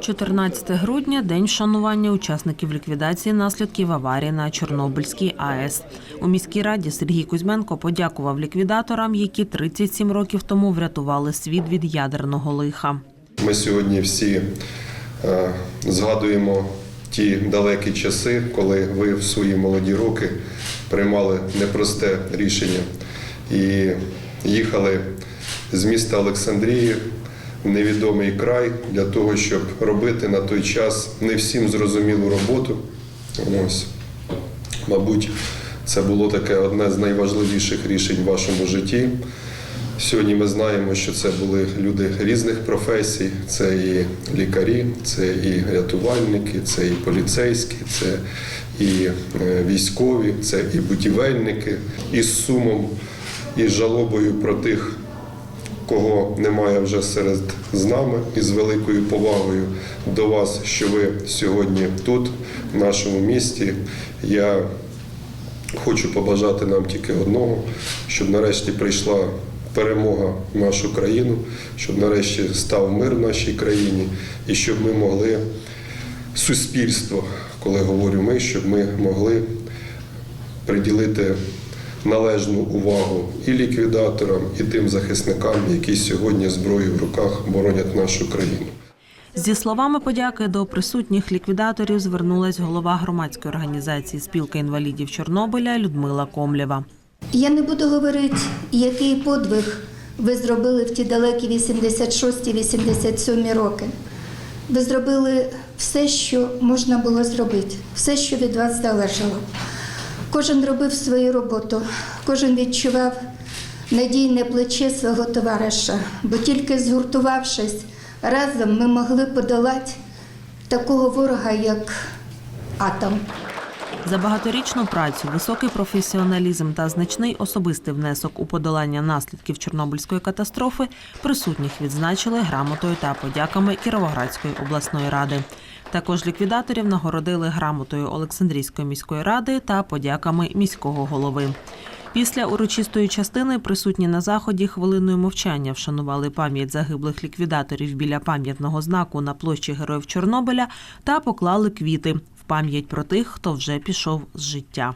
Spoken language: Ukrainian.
14 грудня день вшанування учасників ліквідації наслідків аварії на Чорнобильській АЕС. У міській раді Сергій Кузьменко подякував ліквідаторам, які 37 років тому врятували світ від ядерного лиха. Ми сьогодні всі е, згадуємо ті далекі часи, коли ви в свої молоді роки приймали непросте рішення і їхали з міста Олександрії невідомий край для того, щоб робити на той час не всім зрозумілу роботу. Ось. Мабуть, це було таке одне з найважливіших рішень в вашому житті. Сьогодні ми знаємо, що це були люди різних професій: це і лікарі, це і рятувальники, це і поліцейські, це і е, військові, це і будівельники. І з сумом, і жалобою про тих, кого немає вже серед з нами, і з великою повагою до вас, що ви сьогодні тут, в нашому місті. Я Хочу побажати нам тільки одного, щоб нарешті прийшла перемога в нашу країну, щоб нарешті став мир в нашій країні, і щоб ми могли суспільство, коли говорю ми, щоб ми могли приділити належну увагу і ліквідаторам, і тим захисникам, які сьогодні зброєю в руках боронять нашу країну. Зі словами подяки до присутніх ліквідаторів звернулась голова громадської організації Спілка інвалідів Чорнобиля Людмила Комлєва. Я не буду говорити, який подвиг ви зробили в ті далекі 86-87 роки. Ви зробили все, що можна було зробити, все, що від вас залежало. Кожен робив свою роботу, кожен відчував надійне плече свого товариша, бо тільки згуртувавшись разом, ми могли подолати такого ворога, як атом. За багаторічну працю, високий професіоналізм та значний особистий внесок у подолання наслідків Чорнобильської катастрофи присутніх відзначили грамотою та подяками Кіровоградської обласної ради. Також ліквідаторів нагородили грамотою Олександрійської міської ради та подяками міського голови. Після урочистої частини присутні на заході хвилиною мовчання вшанували пам'ять загиблих ліквідаторів біля пам'ятного знаку на площі Героїв Чорнобиля та поклали квіти пам'ять про тих, хто вже пішов з життя.